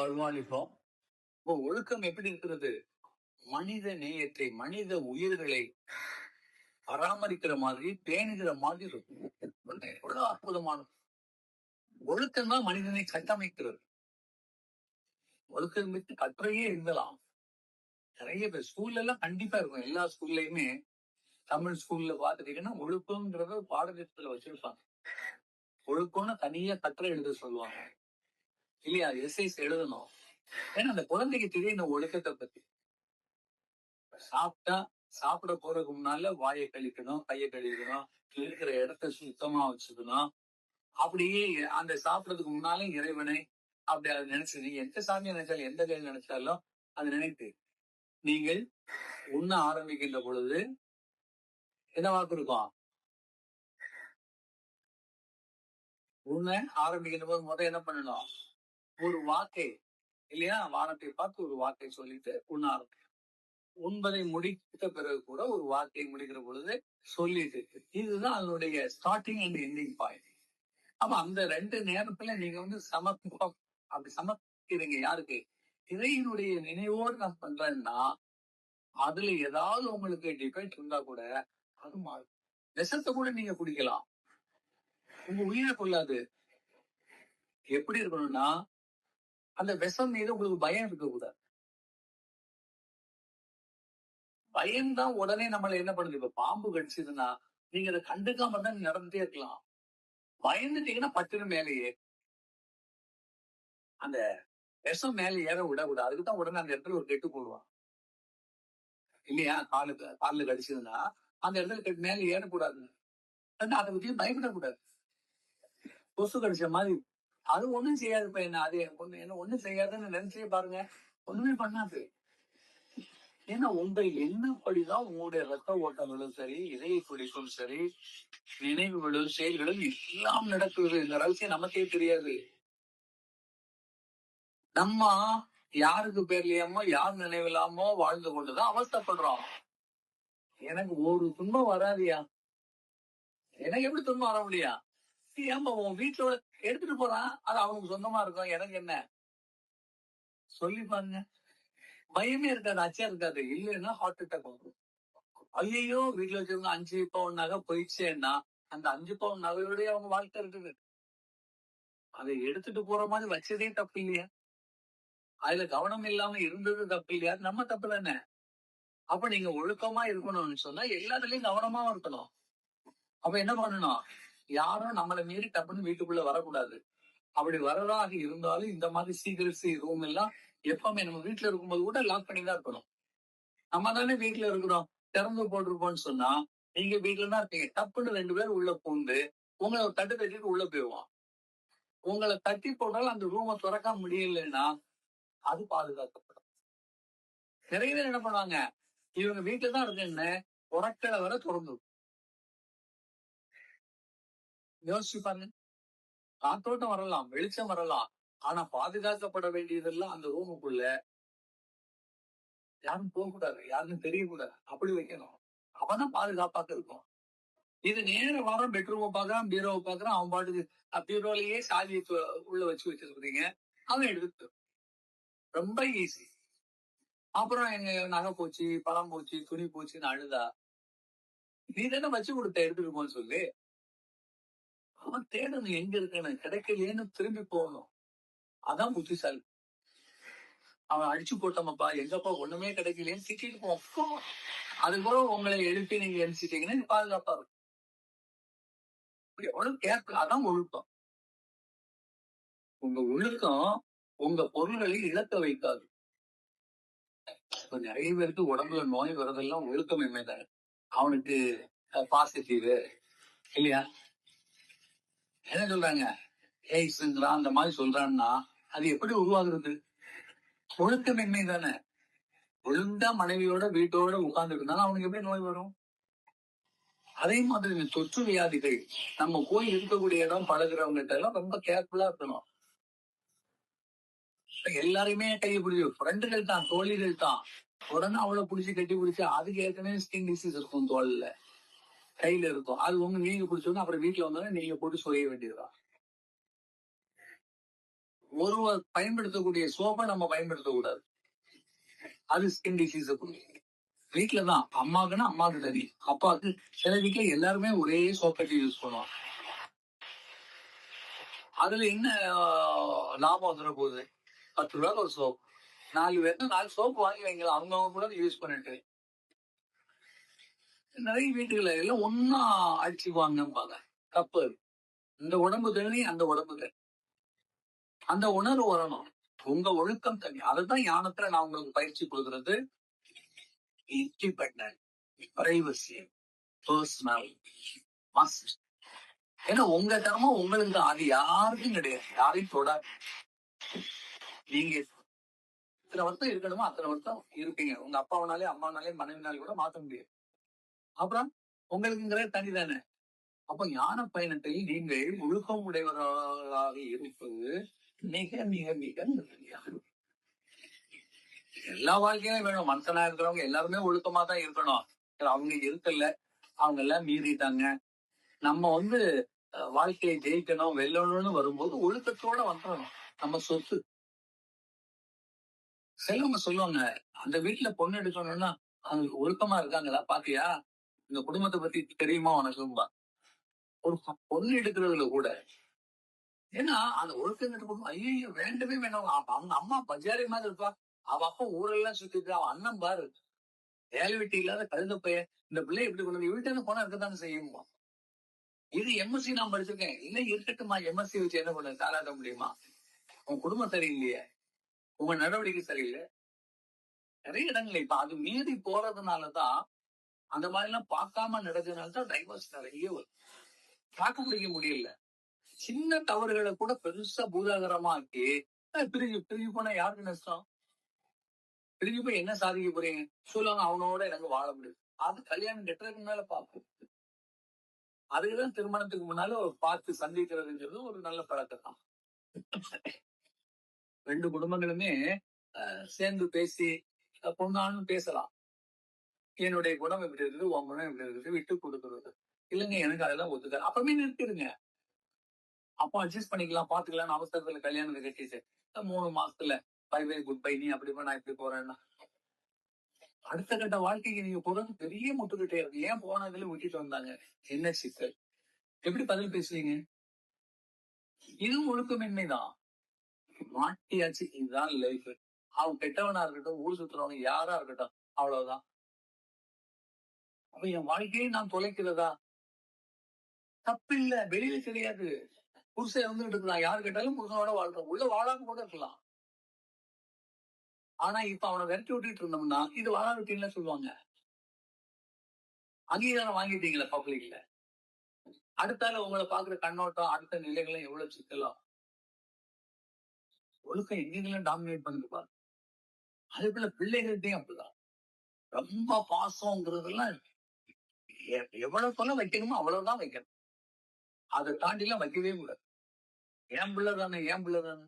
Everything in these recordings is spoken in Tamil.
வருமானிப்போம். இப்போ ஒழுக்கம் எப்படி இருக்கிறது? மனித நேயத்தை மனித உயிர்களை பராமரிக்கிற மாதிரி பேணுகிற மாதிரி இருக்கும் எவ்வளவு அற்புதமான ஒழுக்கம் தான் மனிதனை கட்டமைக்கிறது. ஒழுக்கம் விட்டு கற்றையே இருந்தலாம் நிறைய பேர் ஸ்கூல்ல எல்லாம் கண்டிப்பா இருக்கும். எல்லா ஸ்கூல்லயுமே தமிழ் ஸ்கூல்ல பாத்துட்டீங்கன்னா ஒழுக்கம்ங்கிறத பாடத்திட்டத்துல வச்சிருப்பாங்க. ஒழுக்கம்னு தனியா கற்றை எழுத சொல்லுவாங்க. இல்லையா? எஸ்ஐஸ் எழுதணும். ஏன்னா அந்த குழந்தைக்கு தெரியும் இந்த ஒழுக்கத்தை பத்தி. சாப்பிட்டா சாப்பிட போறதுக்கு முன்னால வாயை கழிக்கணும் கையை கழிக்கணும் இருக்கிற இடத்த சுத்தமா வச்சுக்கணும். அப்படியே அந்த சாப்பிடறதுக்கு முன்னாலே இறைவனை அப்படி அதை நினைச்சு நீங்க எந்த சாமியை நினைச்சாலும் எந்த கையில் நினைச்சாலும் அது நினைத்து நீங்கள் உண்ண ஆரம்பிக்கின்ற பொழுது என்ன வாக்கு இருக்கும்? உண்ண ஆரம்பிக்கின்ற போது முதல் என்ன பண்ணணும்? ஒரு வாக்கை இல்லையா? வானத்தை பார்த்து ஒரு வாக்கை சொல்லிட்டு உண்ண ஆரம்பிக்கும் உண்பதை முடித்த பிறகு கூட ஒரு வார்த்தை முடிக்கிற பொழுது சொல்லிட்டு இதுதான் அதனுடைய ஸ்டார்டிங் அண்ட் எண்டிங் பாயிண்ட் அப்ப அந்த ரெண்டு நேரத்துல நீங்க வந்து சமர்ப்பம் அப்படி சமர்ப்பிக்கிறீங்க யாருக்கு? இறையினுடைய நினைவோடு நான் பண்றேன்னா அதுல ஏதாவது உங்களுக்கு டிபெண்ட் இருந்தா கூட அது மாறும் விஷத்தை கூட நீங்க குடிக்கலாம். உங்க உயிரை கொள்ளாது. எப்படி இருக்கணும்னா அந்த விஷம் மீது உங்களுக்கு பயம் இருக்கக்கூடாது பயம்தான் உடனே நம்மள என்ன பண்ணுது? இப்ப பாம்பு கடிச்சதுன்னா நீங்க அதை கண்டுக்காம தான் நடந்துட்டே இருக்கலாம். பயந்துட்டீங்கன்னா பட்டுன்னு மேலேயே. அந்த விஷம் மேல ஏற விடக்கூடாது. அதுக்கு தான் உடனே அந்த இடத்துல ஒரு கெட்டு போடுவான். இல்லையா? காலு காலில் கடிச்சதுன்னா அந்த இடத்துல கெட்டு மேல ஏறக்கூடாது. அதை பத்தி பயப்படக்கூடாது. கொசு கடிச்ச மாதிரி அது ஒண்ணும் செய்யாது பையன் என்ன அது கொஞ்சம் என்ன ஒண்ணும் செய்யாதுன்னு நினைச்சே பாருங்க. ஒண்ணுமே பண்ணாது. ஏன்னா உங்க எண்ணப்படிதான் உங்களுடைய ரத்த ஓட்டங்களும் சரி இதய துடிப்பும் சரி நினைவுகளும் செயல்களும் எல்லாம் நடக்குது இந்த ரகசியம் நமக்கே தெரியாது. நம்ம யாருக்கு பேர்லயாமோ யார் நினைவில்லாமோ வாழ்ந்து கொண்டுதான் அவஸ்தப்படுறோம். எனக்கு ஒரு துன்பம் வராதியா? எனக்கு எப்படி துன்பம் வர முடியா ஏமா உன் வீட்டுல எடுத்துட்டு போறான் அது அவனுக்கு சொந்தமா இருக்கும். எனக்கு என்ன? சொல்லி பாருங்க. பயமே இருக்காது அச்சா இருக்காது. இல்லைன்னா ஹார்ட் அட்டாக் வரும். ஐயோ வீட்டுல வச்சிருந்த அஞ்சு பவுன் நகை போயிடுச்சேன்னா அந்த அஞ்சு பவுன் நகையோடய அவங்க வாழ்க்கை இருக்குது. அதை எடுத்துட்டு போற மாதிரி வச்சதே தப்பு இல்லையா? அதுல கவனம் இல்லாம இருந்தது தப்பு இல்லையா? நம்ம தப்பு தானே. அப்ப நீங்க ஒழுக்கமா இருக்கணும்னு சொன்னா எல்லாத்துலயும் கவனமா இருக்கணும். அப்ப என்ன பண்ணணும்? யாரும் நம்மளை மீறி டப்புன்னு வீட்டுக்குள்ள வரக்கூடாது. அப்படி வரதாக இருந்தாலும் இந்த மாதிரி சீக்கிரசி ரூம் எல்லாம் எப்பவுமே நம்ம வீட்டுல இருக்கும்போது கூட லாக் பண்ணி தான் இருக்கணும். நம்ம தானே வீட்டுல இருக்கிறோம். திறந்து போட்டிருப்போம்னு சொன்னா நீங்க வீட்டுல தான் இருக்கீங்க டப்புன்னு ரெண்டு பேர் உள்ள பூந்து உங்களை தட்டு தட்டிட்டு உள்ள போயிடுவான். உங்களை தட்டி போட்டாலும் அந்த ரூமை திறக்க முடியலன்னா அது பாதுகாக்கப்படும். நிறைய பேர் என்ன பண்ணுவாங்க இவங்க வீட்டுல தான் இருக்குன்னு உறக்கலை வர திறந்து யோசிச்சு பாருங்க. காத்தோட்டம் வரலாம் வெளிச்சம் வரலாம். ஆனா பாதுகாக்கப்பட வேண்டியதெல்லாம் அந்த ரூமுக்குள்ள யாரும் போக கூடாது தெரியக்கூடாது அப்படி வைக்கணும். அவதான் பாதுகாப்பாக இருக்கும். இது நேர வாரம் பெட்ரூமை பாக்குறான் பீரோவை பாக்குறான் அவன் பாட்டுக்கு பீரோலயே சாதி உள்ள வச்சு வச்சிருக்கீங்க அவன் எடுத்து ரொம்ப ஈஸி அப்புறம் எங்க நகை போச்சு பழம் போச்சு துணி போச்சுன்னு அழுதா நீ தானே வச்சு கொடுத்த எடுத்துட்டு போன்னு சொல்லி. அவன் தேடணும் எங்க இருக்கணும் கிடைக்கலேன்னு திரும்பி போகணும். அதான் புத்திசாலி. அவன் அடிச்சு போட்டோமப்பா எங்கப்பா ஒண்ணுமே கிடைக்கலையேன்னு திட்டிட்டு போவோம் அது கூட உங்களை எழுப்பி நீங்க எழுச்சிட்டீங்கன்னா பாதுகாப்பா இருக்கும் எவ்வளவு அதான் ஒழுக்கம். உங்க ஒழுக்கம் உங்க பொருள்களை இழக்க வைக்காது. இப்ப நிறைய பேருக்கு உடம்புல நோய் வரதெல்லாம் ஒழுக்கம் தானே அவனுக்கு பாசிட்டிவ் இல்லையா? என்ன சொல்றாங்க? ஏய்ஸ்ங்கிறான் அந்த மாதிரி சொல்றான்னா அது எப்படி உருவாகிறது? ஒழுக்கமின்மை தானே. ஒழுங்கா மனைவியோட வீட்டோட உட்கார்ந்து இருந்தாலும் அவனுக்கு எப்படி நோய் வரும்? அதே மாதிரி இந்த தொற்று வியாதிகள் நம்ம போய் இருக்கக்கூடிய இடம் பழகிறவங்க எல்லாம் ரொம்ப கேர்ஃபுல்லா இருக்கணும். எல்லாருமே கையை பிடிச்சி ஃப்ரெண்டுகள் தான் தோழிகள் தான். உடனே அவளை பிடிச்சி கட்டி பிடிச்சி அதுக்கு ஏற்கனவே ஸ்கின் டிசீஸ் இருக்கும் தோல்ல கையில இருக்கும். அது உங்க நீங்க பிடிச்சோன்னா அப்புறம் வீட்டுல வந்தாலும் நீங்க போட்டு சொல்ல வேண்டியதுதான். ஒருவர் பயன்படுத்தக்கூடிய சோப்பை நம்ம பயன்படுத்தக்கூடாது. அது ஸ்கின் டிசீஸ் வீட்டுல தான். அம்மாக்குன்னா அம்மாவுக்கு தனி. அப்பாவுக்கு சில வீட்டுல எல்லாருமே ஒரே சோப்பை யூஸ் பண்ணுவாங்க. அதுல என்ன லாபம் வந்துட போகுது? பத்து ரூபாய்க்கு ஒரு சோப். நாலு பேருக்கு நாலு சோப்பு வாங்கி வைங்களா அவங்கவுங்க கூட யூஸ் பண்ணிட்டு நிறைய வீட்டுல எல்லாம் ஒன்னா அடிச்சுக்குவாங்கம்பாங்க தப்பு இந்த உடம்பு தனி அந்த உடம்பு தனி அந்த உணர்வு வரணும். உங்க ஒழுக்கம் தனி. அதுதான் யானத்துல நான் உங்களுக்கு பயிற்சி கொடுக்கறது. Privacy personal must. ஏன்னா உங்க தர்மம் உங்களுக்கு அது யாருக்கும் கிடையாது. யாரையும் தொடாது. நீங்க இத்தனை வருத்தம் இருக்கணுமோ? அத்தனை வருத்தம் இருக்கீங்க உங்க அப்பாவனாலே அம்மாவனாலே மனைவினாலே கூட மாத்த முடியாது. அப்புறம் உங்களுக்குங்கிற தனி தானே அப்ப ஞான பயணத்தில் நீங்கள் ஒழுக்கம் உடையவர்களாக இருப்பது மிக மிக மிக எல்லா வாழ்க்கையிலும் வேணும். மனுஷனா இருக்கிறவங்க எல்லாருமே ஒழுக்கமா தான் இருக்கணும். அவங்க இருக்கல. அவங்க எல்லாம் மீறிட்டாங்க. நம்ம வந்து வாழ்க்கையை ஜெயிக்கணும் வெல்லணும்னு வரும்போது ஒழுக்கத்தோட வந்துடணும் நம்ம சொத்து. செல்வங்க சொல்லுவாங்க அந்த வீட்டுல பொண்ணு எடுக்கணும்னா அவங்க ஒழுக்கமா இருக்காங்களா? பாத்தியா? இந்த குடும்பத்தை பத்தி தெரியுமா உனக்கும்பா ஒரு பொண்ணு எடுக்கிறதுல கூட. ஏன்னா அந்த ஒழுக்கம் எடுக்கணும் ஐயோ வேண்டவே வேண்டாம். அவங்க அம்மா பஜாரி மாதிரி இருப்பா. அவ அப்பா ஊரெல்லாம் சுத்திட்டு அவன் அண்ணன் பாரு. வேலை வெட்டி இல்லாத கழுத பைய இந்த பிள்ளை எப்படி கொண்டு வீட்டுல போனா இருக்கத்தானே செய்யுமா? இது எம்எஸ்சி நான் படிச்சிருக்கேன். இல்ல இருக்கட்டுமா எம்எஸ்சி வச்சு என்ன பண்ண சாராத முடியுமா? உன் குடும்பம் சரியில்லையே. உங்க நடவடிக்கை சரியில்லை. நிறைய இடங்கள் இப்ப அது மீறி போறதுனாலதான் அந்த மாதிரி எல்லாம் பார்க்காம நடக்கிறதுனால தான் டைவர்ஸ் நிறைய வரும். பார்க்க முடிய முடியல. சின்ன தவறுகளை கூட பெருசா பூதாகரமாக்கி அஹ், பிரிஞ்சு பிரிஞ்சு போனா யாருக்கு நஷ்டம்? பிரிஞ்சு போய் என்ன சாதிக்க போறீங்க? சொல்லுவாங்க அவனோட எனக்கு வாழ முடியும் அது கல்யாணம் கெட்டதுக்கு முன்னால பார்ப்போம். அதுக்குதான் திருமணத்துக்கு முன்னால பார்த்து சந்திக்கிறதுங்கிறது ஒரு நல்ல பழக்கம் தான். ரெண்டு குடும்பங்களுமே அஹ், சேர்ந்து பேசி அஹ், பொண்ணாலும் பேசலாம். என்னுடைய குணம் இப்படி இருக்குது உன் குணம் இப்படி இருக்குது விட்டு கொடுக்கறது. இல்லைங்க எனக்கு அதெல்லாம் ஒத்துக்க அப்புறமே நிறுத்திடுங்க. அப்போ அட்ஜஸ்ட் பண்ணிக்கலாம் பாத்துக்கலாம் அவசரத்துல கல்யாணத்தை கட்டிச்சு மூணு மாசத்துல பை பை குட் பை நீ அப்படி நான் இப்படி போறேன்னா. அடுத்த கட்ட வாழ்க்கைக்கு நீங்க போறது பெரிய முட்டுக்கிட்டே இருக்கு. ஏன் போனதுல விட்டுட்டு வந்தாங்க? என்ன சிக்கல்? எப்படி பதில் பேசுவீங்க? இதுவும் ஒழுக்கமின்மைதான். மாட்டியாச்சு இதுதான் லைஃப் அவன் கெட்டவனா இருக்கட்டும் ஊர் சுத்துறவங்க யாரா இருக்கட்டும் அவ்வளவுதான். அப்ப என் வாழ்க்கையை நான் தொலைக்கிறதா? தப்பில்ல. வெளியில கிடையாது. புருஷன் வந்துட்டு இருக்கலாம் யாரு கேட்டாலும் புருஷனோட வாழ்றோம் உள்ள வாழாம கூட இருக்கலாம். ஆனா இப்ப அவனை விரட்டி விட்டுட்டு இருந்தோம்னா இது வாழா விட்டீங்களா சொல்லுவாங்க. அங்கீகாரம் வாங்கிட்டீங்களா பப்ளிக்ல அடுத்தால உங்களை பாக்குற கண்ணோட்டம் அடுத்த நிலைகளும் எவ்வளவு சிக்கலாம் ஒழுக்கம் எங்கெங்கெல்லாம் டாமினேட் பண்ணிருப்பாரு அதே போல பிள்ளைகள்கிட்டையும் அப்படிதான். ரொம்ப பாசம்ங்கிறதெல்லாம் எவ்வளவு சொல்ல வைக்கணுமோ அவ்வளவுதான் வைக்கணும். அதை தாண்டிலாம் வைக்கவே கூடாது. என் பிள்ளை தானே என் பிள்ளை தானே.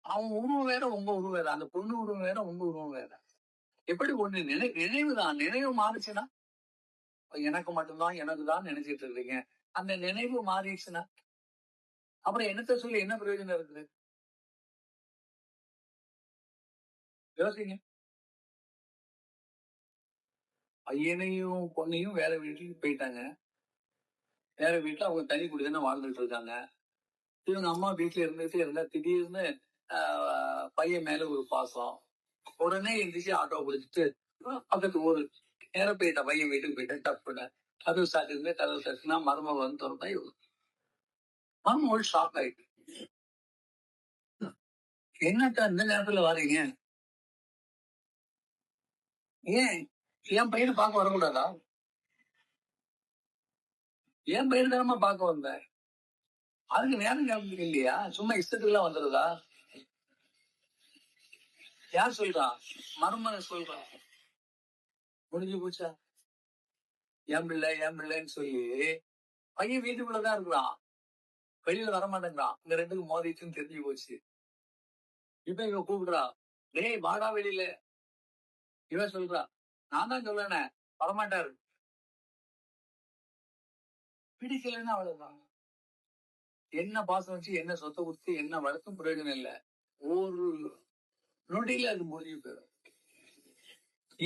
அவன் உருவம் வேற உங்க உருவம் வேற. அந்த பொண்ணு உருவம் வேற உங்க உருவம் வேற. எப்படி ஒண்ணு நினை நினைவு தான். நினைவு மாறுச்சுன்னா எனக்கு மட்டும்தான் எனக்கு தான் நினைச்சிட்டு இருக்கீங்க. அந்த நினைவு மாறிடுச்சுன்னா அப்புறம் என்னத்த சொல்லி என்ன பிரயோஜனம் இருக்குது? யோசிங்க. பையனையும் பொண்ணையும் வேற வீட்டுக்கு போயிட்டாங்க. வேற வீட்டுல அவங்க தனி குடிதானே வாழ்ந்துட்டு இருக்காங்க. இவங்க அம்மா வீட்டுல இருந்துட்டு இருந்தா திடீர்னு பையன் மேல ஒரு பாசம். உடனே எந்திரிச்சு ஆட்டோ பிடிச்சிட்டு பக்கத்து ஊரு நேரம் போயிட்டா பையன் வீட்டுக்கு போயிட்டா டப்புன்னு. கதவு சாத்திருந்து கதவு சாட்டினா மருமக வந்து திறந்தா இவரு மருமகள் ஷாக் ஆயிட்டு. என்னக்கா இந்த நேரத்துல வரீங்க ஏன்? என் பையனை பார்க்க வரக்கூடாதா? என் பையன் தானமா பார்க்க வந்தேன். அதுக்கு நேரம் ஞாபகம் இல்லையா? சும்மா இஷ்டத்துக்குலாம் வந்துருதா யார் சொல்றா? மருமக சொல்றா. முடிஞ்சு போச்சா? என் பிள்ளை என் பிள்ளைன்னு சொல்லி பையன் வீட்டுக்குள்ளதான் இருக்கிறான். வெளியில வர மாட்டேங்கிறான் இந்த ரெண்டுக்கு மோதிச்சுன்னு தெரிஞ்சு போச்சு. இப்ப இவ கூப்பிடுறா. டேய் வாடா வெளியில. இவன் சொல்றா நான் தான் சொல்றேனே வரமாட்டாரு. பிடிக்கலன்னா அவ்வளவுதான். என்ன பாசம் வச்சு என்ன சொத்தை கொடுத்து என்ன வளர்த்தும் பிரயோஜனம் இல்ல. ஒரு நொடியில அது முடிஞ்சு போயிடும்.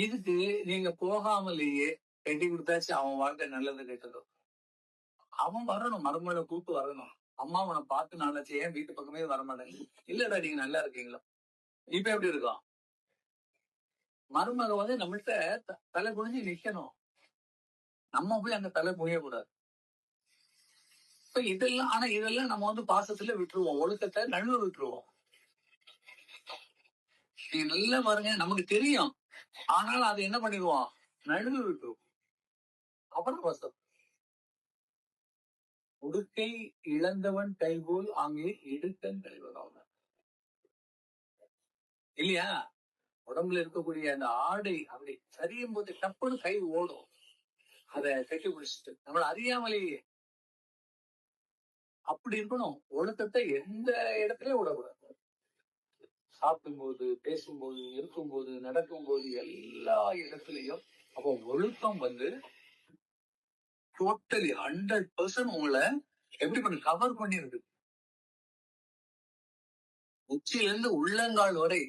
இதுக்கு நீங்க போகாமலேயே கட்டி கொடுத்தாச்சு அவன் வாழ்க்கை நல்லது கெட்டதோ. அவன் வரணும் மருமகளை கூப்பிட்டு வரணும். அம்மா அவனை பார்த்து நாளாச்சு ஏன் வீட்டு பக்கமே வர மாட்டேங்க இல்லடா நீங்க நல்லா இருக்கீங்களா? இப்ப எப்படி இருக்கும்? மருமக வந்து நம்மள்கிட்ட தலை குனிஞ்சு நிக்கணும். நம்ம போய் அங்க தலை குனிய கூடாது இப்ப இதெல்லாம் ஆனா இதெல்லாம் நம்ம வந்து பாசத்துல விட்டுருவோம். ஒழுக்கத்தை நழுவ விட்டுருவோம். நீ நல்லா பாருங்க நமக்கு தெரியும். ஆனாலும் அது என்ன பண்ணிடுவோம்? நழுவ விட்டுருவோம் அப்புறம் பாசம். உடுக்கை இழந்தவன் கைகோல் அங்கே இடுக்கன் கழிவதாகும் இல்லையா? உடம்புல இருக்கக்கூடிய அந்த ஆடை அப்படி சரியும் போது டப்புன்னு கை ஓடும். அத கட்டி பிடிச்சிட்டு நம்மள அறியாமலேயே அப்படி இருக்கணும். ஒழுக்கத்தை எந்த இடத்துலயும் விடக்கூடாது. சாப்பிடும்போது பேசும்போது இருக்கும்போது நடக்கும்போது எல்லா இடத்துலயும் அப்போ ஒழுக்கம் வந்து டோட்டலி ஹண்ட்ரட் பர்சன்ட் உங்களை எப்படி பண்ண கவர் பண்ணிருக்கு உச்சியில இருந்து உள்ளங்கால் வரை